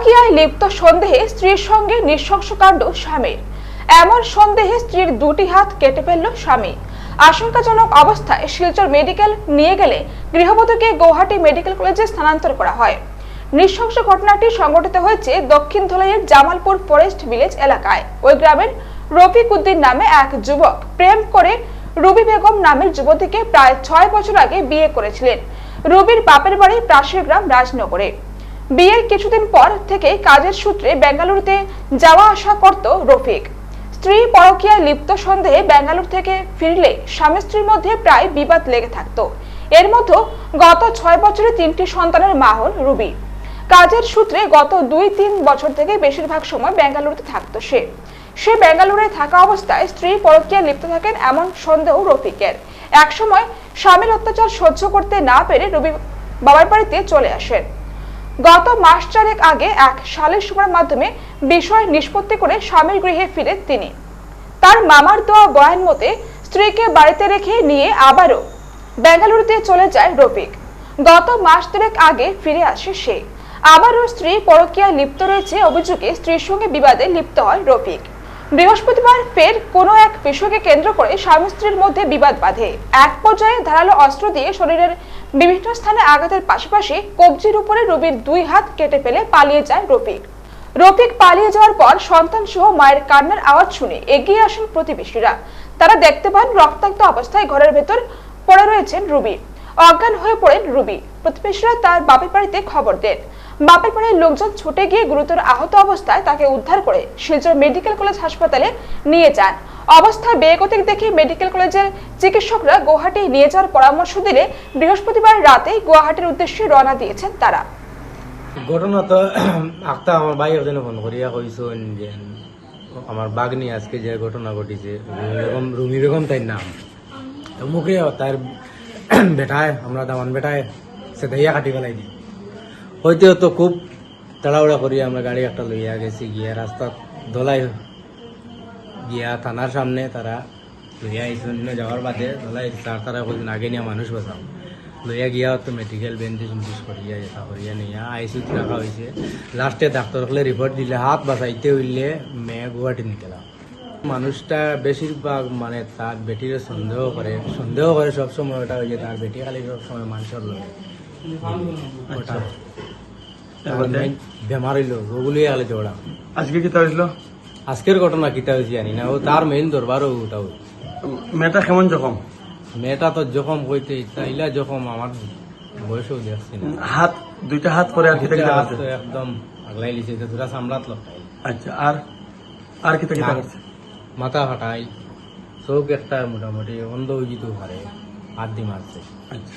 পরকীয়ায় লিপ্ত সন্দেহে স্ত্রীর সঙ্গে নৃশংসকাণ্ড স্বামীর। এমন সন্দেহে স্ত্রীর দুটি হাত কেটে ফেলল স্বামী। আশঙ্কাজনক অবস্থায় শিলচর মেডিকেল নিয়ে গেলে গৃহবধূকে গৌহাটি মেডিকেল কলেজে স্থানান্তর করা হয়। নৃশংস ঘটনাটি সংঘটিত হয়েছে দক্ষিণ ধলাইয়ের জামালপুর ফরেস্ট ভিলেজ এলাকায়। ওই গ্রামের রফিক উদ্দিন নামে এক যুবক প্রেম করে রুবি বেগম নামের যুবতীকে প্রায় ছয় বছর আগে বিয়ে করেছিলেন। রুবির বাপের বাড়ি প্রাসীর গ্রাম রাজনগরে। বিয়ের কিছুদিন পর থেকে কাজের সূত্রে বেঙ্গালুরুতে যাওয়া আসা করত রফিক। স্ত্রী পরকীয়ায় লিপ্ত সন্দেহে বেঙ্গালুরু থেকে ফিরলে স্বামী স্ত্রীর মধ্যে প্রায় বিবাদ লেগে থাকতো। এর মধ্যে গত ছয় বছরে তিনটি সন্তানের মা হন রুবি। কাজের সূত্রে গত দুই তিন বছর থেকে বেশিরভাগ সময় বেঙ্গালুরুতে থাকত সে। সে বেঙ্গালুরুতে থাকা অবস্থায় স্ত্রী পরকীয়া লিপ্ত থাকেন এমন সন্দেহ রফিকের। একসময় স্বামীর অত্যাচার সহ্য করতে না পেরে রবি বাবার বাড়িতে চলে আসেন। গত মাস চারেক আগে এক সালের সভার মাধ্যমে বিষয় নিষ্পত্তি করে স্বামীর গৃহে ফিরে তিনি। তার মামার দেওয়া বয়ান মতে স্ত্রীকে বাড়িতে রেখে নিয়ে আবারও বেঙ্গালুরুতে চলে যায় রফিক। গত মাস দেড়েক আগে ফিরে আসে সে। আবারও স্ত্রী পরকীয়ায় লিপ্ত রয়েছে অভিযোগে স্ত্রীর সঙ্গে বিবাদে লিপ্ত হয় রফিক। বৃহস্পতিবার ফের কোনো এক বিষয়কে কেন্দ্র করে স্বামী স্ত্রীর মধ্যে বিবাদ বাঁধে। এক পর্যায়ে ধারালো অস্ত্র দিয়ে শরীরের বিভিন্ন স্থানে আঘাতের পাশাপাশি কবজির উপরে রবির দুই হাত কেটে ফেলে পালিয়ে যায় রফিক। রফিক পালিয়ে যাওয়ার পর সন্তান সহ মায়ের কান্নার আওয়াজ শুনে এগিয়ে আসেন প্রতিবেশীরা। তারা দেখতে পান রক্তাক্ত অবস্থায় ঘরের ভেতর পড়ে রয়েছেন রুবি। অজ্ঞান হয়ে পড়েন রুবি। প্রতিবেশীরা তার বাপের বাড়িতে খবর দেন। বাপের বাড়ির লোকজন ছুটে গিয়ে গুরুতর আহত অবস্থায় তাকে উদ্ধার করে শিলচর মেডিকেল কলেজ হাসপাতালে নিয়ে যান। অবস্থা বেগতিক দেখে মেডিকেল কলেজের চিকিৎসকরা গুয়াহাটি নিয়ে যাওয়ার পরামর্শ দিলে বৃহস্পতিবার রাতে গুয়াহাটির উদ্দেশ্যে রওনা দিয়েছেন তারা। ঘটনা তো একটা আমার ভাই একজন ফোন করিয়া কইছেন যে, আমার বাগনি আজকে যে ঘটনা ঘটিছে, রুমি বেগম রুমি বেগম তাই নাম। তো মুখে তার বেটায়, আমরা দামান বেটায় সে দইয়া কাটি ফেলাই দি হইতে তো খুব তাড়াহুড়া করি আমরা গাড়ি একটা লইয়া গেছি গিয়া রাস্তা দোলাই গিয়া থানার সামনে তারা লইয়া আইসুন যাওয়ার বাদে দোলাই তার তারা কইছেন আগে নিয়ে মানুষ বাঁচাও। লইয়া গিয়া তো মেডিকেল বেন্ডেজ উন্ডিজ করিয়া এটা করিয়া নিয়া আইসিউত রাখা হয়েছে লাস্টে ডাক্তার হলে রিপোর্ট দিলে হাত বাঁচাইতে হইলে মেয়ে গুয়াহাটি নিতে মানুষটা বেশিরভাগ মানে তার বেটিরে সন্দেহ করে সন্দেহ করে সবসময় ওটা হয়েছে তার বেটি খালি সবসময় মানুষের লোক ওটা। এবার বেমার হইল ওগুলোই আলে ওরা আজকে কি হয়েছিল আজকের ঘটনা কিতা হয়েছে জানি না ও তার মেইন মেয়েটা কেমন জখম? মেয়েটা তো জখম হইতে তাইলা জখম আমার বয়সেও দেখছি না। হাত দুইটা হাত আর কিতা করছে? একদম আগলাই লিছে দুটা আচ্ছা আর আর কিতা কিতা করছে? মাথা ফাটাই চোখ একটা মোটামুটি অন্ধ হয়ে যেতেও পারে হাত দি মারছে। আচ্ছা।